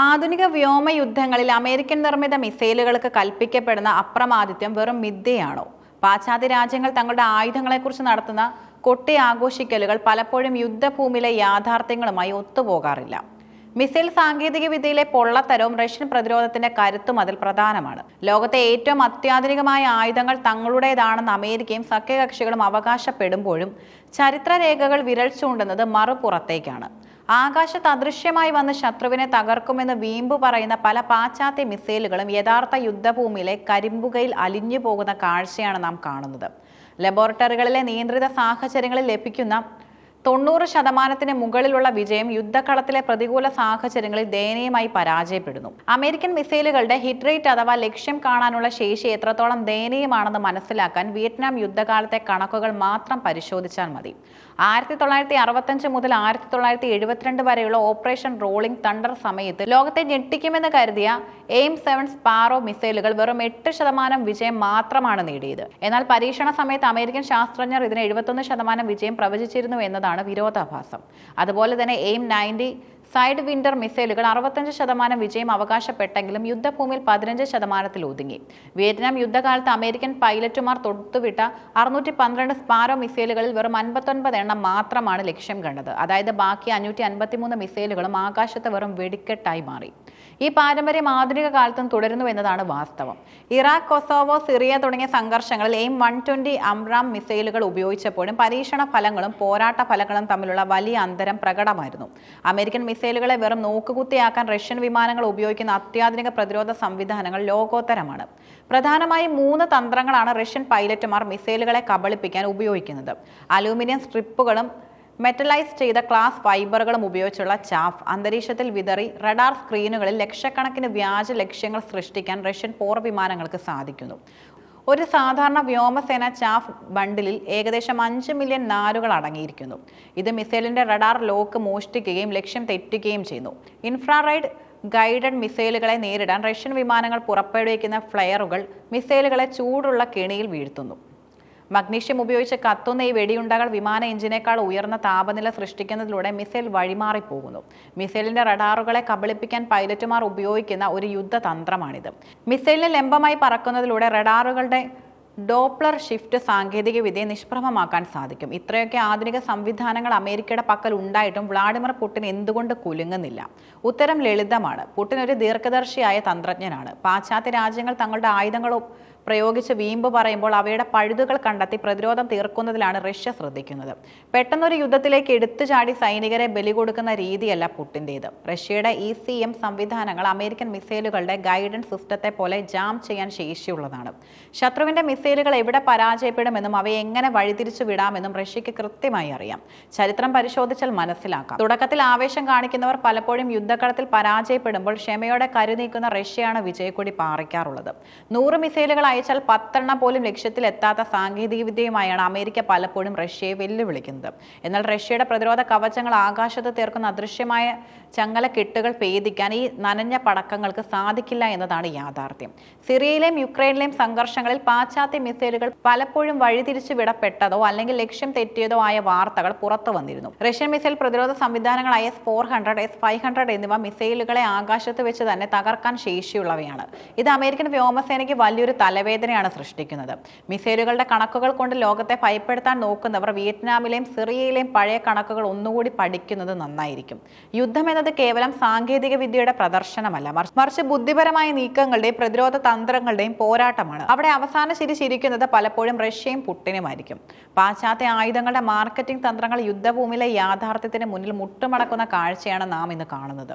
ആധുനിക വ്യോമ യുദ്ധങ്ങളിൽ അമേരിക്കൻ നിർമ്മിത മിസൈലുകൾക്ക് കൽപ്പിക്കപ്പെടുന്ന അപ്രമാദിത്യം വെറും മിഥ്യയാണോ? പാശ്ചാത്യ രാജ്യങ്ങൾ തങ്ങളുടെ ആയുധങ്ങളെക്കുറിച്ച് നടത്തുന്ന കൊട്ടി ആഘോഷിക്കലുകൾ പലപ്പോഴും യുദ്ധഭൂമിയിലെ യാഥാർത്ഥ്യങ്ങളുമായി ഒത്തുപോകാറില്ല. മിസൈൽ സാങ്കേതിക വിദ്യയിലെ പൊള്ളത്തരവും റഷ്യൻ പ്രതിരോധത്തിന്റെ കരുത്തും അതിൽ പ്രധാനമാണ്. ലോകത്തെ ഏറ്റവും അത്യാധുനികമായ ആയുധങ്ങൾ തങ്ങളുടേതാണെന്ന് അമേരിക്കയും സഖ്യകക്ഷികളും അവകാശപ്പെടുമ്പോഴും ചരിത്രരേഖകൾ വിരൽ ചൂണ്ടുന്നത് മറുപുറത്തേക്കാണ്. ആകാശത്ത് അദൃശ്യമായി വന്ന് ശത്രുവിനെ തകർക്കുമെന്ന് വീമ്പ് പറയുന്ന പല പാശ്ചാത്യ മിസൈലുകളും യഥാർത്ഥ യുദ്ധഭൂമിയിലെ കരിമ്പുകയിൽ അലിഞ്ഞു പോകുന്ന കാഴ്ചയാണ് നാം കാണുന്നത്. ലബോറട്ടറികളിലെ നിയന്ത്രിത സാഹചര്യങ്ങളിൽ ലഭിക്കുന്ന തൊണ്ണൂറ് ശതമാനത്തിന് മുകളിലുള്ള വിജയം യുദ്ധക്കളത്തിലെ പ്രതികൂല സാഹചര്യങ്ങളിൽ ദയനീയമായി പരാജയപ്പെടുന്നു. അമേരിക്കൻ മിസൈലുകളുടെ ഹിറ്റ് റേറ്റ് അഥവാ ലക്ഷ്യം കാണാനുള്ള ശേഷി എത്രത്തോളം ദയനീയമാണെന്ന് മനസ്സിലാക്കാൻ വിയറ്റ്നാം യുദ്ധകാലത്തെ കണക്കുകൾ മാത്രം പരിശോധിച്ചാൽ മതി. ആയിരത്തി തൊള്ളായിരത്തി അറുപത്തഞ്ച് മുതൽ ആയിരത്തി തൊള്ളായിരത്തി എഴുപത്തിരണ്ട് വരെയുള്ള ഓപ്പറേഷൻ റോളിംഗ് തണ്ടർ സമയത്ത് ലോകത്തെ ഞെട്ടിക്കുമെന്ന് കരുതിയ എയിം സെവൻ സ്പാറോ മിസൈലുകൾ വെറും എട്ട് ശതമാനം വിജയം മാത്രമാണ് നേടിയത്. എന്നാൽ പരീക്ഷണ സമയത്ത് അമേരിക്കൻ ശാസ്ത്രജ്ഞർ ഇതിന് എഴുപത്തൊന്ന് ശതമാനം വിജയം പ്രവചിച്ചിരുന്നു എന്നതാണ് വിരോധാഭാസം. അതുപോലെ തന്നെ എയിം നയന്റി സൈഡ് വിൻഡർ മിസൈലുകൾ അറുപത്തഞ്ച് ശതമാനം വിജയം അവകാശപ്പെട്ടെങ്കിലും യുദ്ധഭൂമിയിൽ പതിനഞ്ച് ശതമാനത്തിൽ ഒതുങ്ങി. വിയറ്റ്നാം യുദ്ധകാലത്ത് അമേരിക്കൻ പൈലറ്റുമാർ തൊടുത്തുവിട്ട അറുന്നൂറ്റി പന്ത്രണ്ട് സ്പാരോ മിസൈലുകളിൽ വെറും അൻപത്തൊൻപത് എണ്ണം മാത്രമാണ് ലക്ഷ്യം കണ്ടത്. അതായത് ബാക്കി അഞ്ഞൂറ്റി അൻപത്തിമൂന്ന് മിസൈലുകളും ആകാശത്ത് വെറും വെടിക്കെട്ടായി മാറി. ഈ പാരമ്പര്യം ആധുനിക കാലത്തും തുടരുന്നു എന്നതാണ് വാസ്തവം. ഇറാഖ് കൊസോവോ സിറിയ തുടങ്ങിയ സംഘർഷങ്ങളിൽ എയിം വൺ ട്വന്റി അംറാം മിസൈലുകൾ ഉപയോഗിച്ചപ്പോഴും പരീക്ഷണ ഫലങ്ങളും പോരാട്ട ഫലങ്ങളും തമ്മിലുള്ള വലിയ അന്തരം പ്രകടമായിരുന്നു. അമേരിക്കൻ മിസൈലുകളെ വെറും നോക്കുകുത്തിയാക്കാൻ റഷ്യൻ വിമാനങ്ങൾ ഉപയോഗിക്കുന്ന അത്യാധുനിക പ്രതിരോധ സംവിധാനങ്ങൾ ലോകോത്തരമാണ്. പ്രധാനമായും മൂന്ന് തന്ത്രങ്ങളാണ് റഷ്യൻ പൈലറ്റുമാർ മിസൈലുകളെ കബളിപ്പിക്കാൻ ഉപയോഗിക്കുന്നത്. അലൂമിനിയം സ്ട്രിപ്പുകളും മെറ്റലൈസ് ചെയ്ത ക്ലാസ് ഫൈബറുകളും ഉപയോഗിച്ചുള്ള ചാഫ് അന്തരീക്ഷത്തിൽ വിതറി റഡാർ സ്ക്രീനുകളിൽ ലക്ഷക്കണക്കിന് വ്യാജ ലക്ഷ്യങ്ങൾ സൃഷ്ടിക്കാൻ റഷ്യൻ പോർ വിമാനങ്ങൾക്ക് സാധിക്കുന്നു. ഒരു സാധാരണ വ്യോമസേന ചാഫ് ബണ്ടിലിൽ ഏകദേശം അഞ്ച് മില്യൺ നാരുകൾ അടങ്ങിയിരിക്കുന്നു. ഇത് മിസൈലിന്റെ റഡാർ ലോക്ക് മോഷ്ടിക്കുകയും ലക്ഷ്യം തെറ്റുകയും ചെയ്യുന്നു. ഇൻഫ്രാറൈഡ് ഗൈഡഡ് മിസൈലുകളെ നേരിടാൻ റഷ്യൻ വിമാനങ്ങൾ പുറപ്പെടുവിക്കുന്ന ഫ്ലയറുകൾ മിസൈലുകളെ ചൂടുള്ള കെണിയിൽ വീഴ്ത്തുന്നു. മഗ്നീഷ്യം ഉപയോഗിച്ച് കത്തുന്ന ഈ വെടിയുണ്ടകൾ വിമാന എഞ്ചിനേക്കാൾ ഉയർന്ന താപനില സൃഷ്ടിക്കുന്നതിലൂടെ മിസൈൽ വഴിമാറിപ്പോകുന്നു. മിസൈലിന്റെ റഡാറുകളെ കബളിപ്പിക്കാൻ പൈലറ്റുമാർ ഉപയോഗിക്കുന്ന ഒരു യുദ്ധതന്ത്രമാണിത്. മിസൈലിന് ലംബമായി പറക്കുന്നതിലൂടെ റഡാറുകളുടെ ഡോപ്ലർ ഷിഫ്റ്റ് സാങ്കേതികവിദ്യയെ നിഷ്പ്രഭമാക്കാൻ സാധിക്കും. ഇത്രയൊക്കെ ആധുനിക സംവിധാനങ്ങൾ അമേരിക്കയുടെ പക്കൽ ഉണ്ടായിട്ടും വ്ളാഡിമിർ പുട്ടിൻ എന്തുകൊണ്ട് കുലുങ്ങുന്നില്ല? ഉത്തരം ലളിതമാണ്. പുട്ടിൻ ഒരു ദീർഘദർശിയായ തന്ത്രജ്ഞനാണ്. പാശ്ചാത്യ രാജ്യങ്ങൾ തങ്ങളുടെ ആയുധങ്ങൾ പ്രയോഗിച്ച് വീമ്പ് പറയുമ്പോൾ അവയുടെ പഴുതുകൾ കണ്ടെത്തി പ്രതിരോധം തീർക്കുന്നതിലാണ് റഷ്യ ശ്രദ്ധിക്കുന്നത്. പെട്ടെന്നൊരു യുദ്ധത്തിലേക്ക് എടുത്തു ചാടി സൈനികരെ ബലി കൊടുക്കുന്ന രീതിയല്ല പുട്ടിന്റേത്. റഷ്യയുടെ ഇ സി എം സംവിധാനങ്ങൾ അമേരിക്കൻ മിസൈലുകളുടെ ഗൈഡൻസ് സിസ്റ്റത്തെ പോലെ ജാം ചെയ്യാൻ ശേഷിയുള്ളതാണ്. ശത്രുവിന്റെ മിസൈലുകൾ എവിടെ പരാജയപ്പെടുമെന്നും അവയെ എങ്ങനെ വഴിതിരിച്ചു വിടാമെന്നും റഷ്യയ്ക്ക് കൃത്യമായി അറിയാം. ചരിത്രം പരിശോധിച്ചാൽ മനസ്സിലാക്കാം. തുടക്കത്തിൽ ആവേശം കാണിക്കുന്നവർ പലപ്പോഴും യുദ്ധക്കളത്തിൽ പരാജയപ്പെടുമ്പോൾ ക്ഷമയോടെ കരുനീക്കുന്ന റഷ്യയാണ് വിജയക്കൊടി പാറിക്കാറുള്ളത്. നൂറ് മിസൈലുകൾ അയച്ചാൽ പത്തെണ്ണം പോലും ലക്ഷ്യത്തിൽ എത്താത്ത സാങ്കേതികവിദ്യയുമായാണ് അമേരിക്ക പലപ്പോഴും റഷ്യയെ വെല്ലുവിളിക്കുന്നത്. എന്നാൽ റഷ്യയുടെ പ്രതിരോധ കവചങ്ങൾ ആകാശത്ത് തീർക്കുന്ന അദൃശ്യമായ ചങ്ങല കെട്ടുകൾ ഭേദിക്കാൻ ഈ നനഞ്ഞ പടക്കങ്ങൾക്ക് സാധിക്കില്ല എന്നതാണ് യാഥാർത്ഥ്യം. സിറിയയിലെയും യുക്രൈനിലെയും സംഘർഷങ്ങളിൽ പാശ്ചാത്യ മിസൈലുകൾ പലപ്പോഴും വഴിതിരിച്ചു വിടപ്പെട്ടതോ അല്ലെങ്കിൽ ലക്ഷ്യം തെറ്റിയതോ ആയ വാർത്തകൾ പുറത്തു വന്നിരുന്നു. റഷ്യൻ മിസൈൽ പ്രതിരോധ സംവിധാനങ്ങളായ S four hundred S five hundred എന്നിവ മിസൈലുകളെ ആകാശത്ത് വെച്ച് തന്നെ തകർക്കാൻ ശേഷിയുള്ളവയാണ്. ഇത് അമേരിക്കൻ വ്യോമസേനയ്ക്ക് വലിയൊരു തലവേദനയാണ് സൃഷ്ടിക്കുന്നത്. മിസൈലുകളുടെ കണക്കുകൾ കൊണ്ട് ലോകത്തെ ഭയപ്പെടുത്താൻ നോക്കുന്നവർ വിയറ്റ്നാമിലെയും സിറിയയിലെയും പഴയ കണക്കുകൾ ഒന്നുകൂടി പഠിക്കുന്നത് നന്നായിരിക്കും. യുദ്ധം എന്നത് കേവലം സാങ്കേതിക വിദ്യയുടെ പ്രദർശനമല്ല. മറിച്ച് ബുദ്ധിപരമായ നീക്കങ്ങളുടെയും പ്രതിരോധ തന്ത്രങ്ങളുടെയും പോരാട്ടമാണ്. അവിടെ അവസാന ശരി ചിരിക്കുന്നത് പലപ്പോഴും റഷ്യയും പുട്ടിനുമായിരിക്കും. പാശ്ചാത്യ ആയുധങ്ങളുടെ മാർക്കറ്റിംഗ് തന്ത്രങ്ങൾ യുദ്ധഭൂമിയിലെ യാഥാർത്ഥ്യത്തിന് മുന്നിൽ മുട്ടുമടക്കുന്ന കാഴ്ചയാണ് നാം ഇന്ന് കാണുന്നത്.